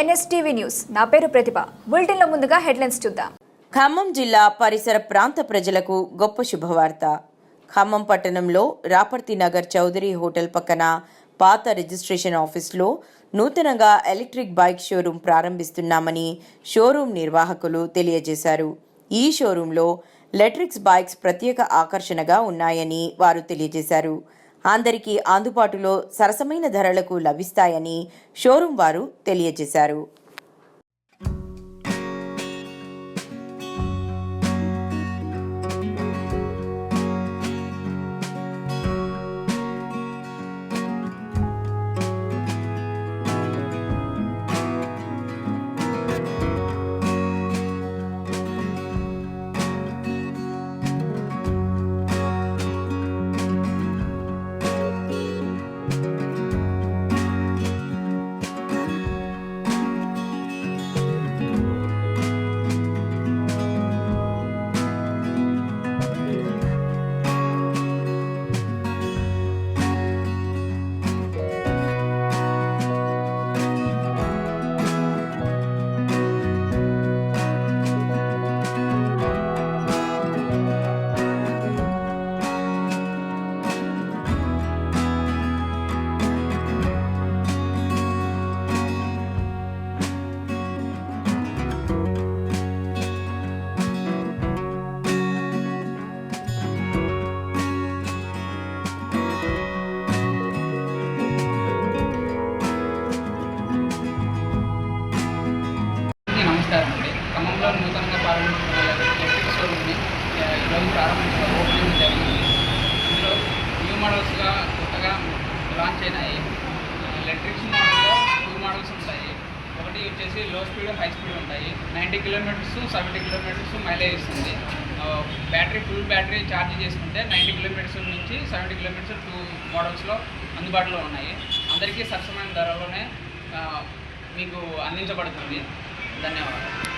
NSTV news. నా పేరు ప్రతిభ. బులెటిన్లో ముందుగా హెడ్లైన్స్ చూద్దాం. ఖమ్మం జిల్లా పరిసర ప్రాంత ప్రజలకు గొప్ప శుభవార్త. ఖమ్మం పట్టణంలో రాపర్తి నగర్ చౌదరి హోటల్ పక్కన పాత రిజిస్ట్రేషన్ ఆఫీస్లో నూతనంగా ఎలక్ట్రిక్ బైక్ షోరూం ప్రారంభిస్తున్నామని షోరూం నిర్వాహకులు తెలియజేశారు. ఈ షోరూంలో లెట్రిక్స్ బైక్స్ ప్రత్యేక ఆకర్షణగా ఉన్నాయని వారు తెలియజేశారు. అందరికీ అందుబాటులో సరసమైన ధరలకు లభిస్తాయని షోరూం వారు తెలియజేశారు. నూతనంగా షోరూమ్ని ఈరోజు ప్రారంభించడం ఓపెనింగ్ జరిగింది. ఇందులో న్యూ మోడల్స్గా కొత్తగా లాంచ్ అయినాయి ఎలక్ట్రిక్స్ మోడల్లో టూ మోడల్స్ ఉంటాయి. ఒకటి వచ్చేసి లో స్పీడ్ హై స్పీడ్ ఉంటాయి. Ninety kilometres seventy kilometres mileage ఇస్తుంది. బ్యాటరీ ఫుల్ బ్యాటరీ ఛార్జ్ చేసుకుంటే నైంటీ కిలోమీటర్స్ నుంచి సెవెంటీ కిలోమీటర్స్ టూ మోడల్స్లో అందుబాటులో ఉన్నాయి. అందరికీ సరసమైన ధరలోనే మీకు అందించబడుతుంది. ధన్యవాదాలు.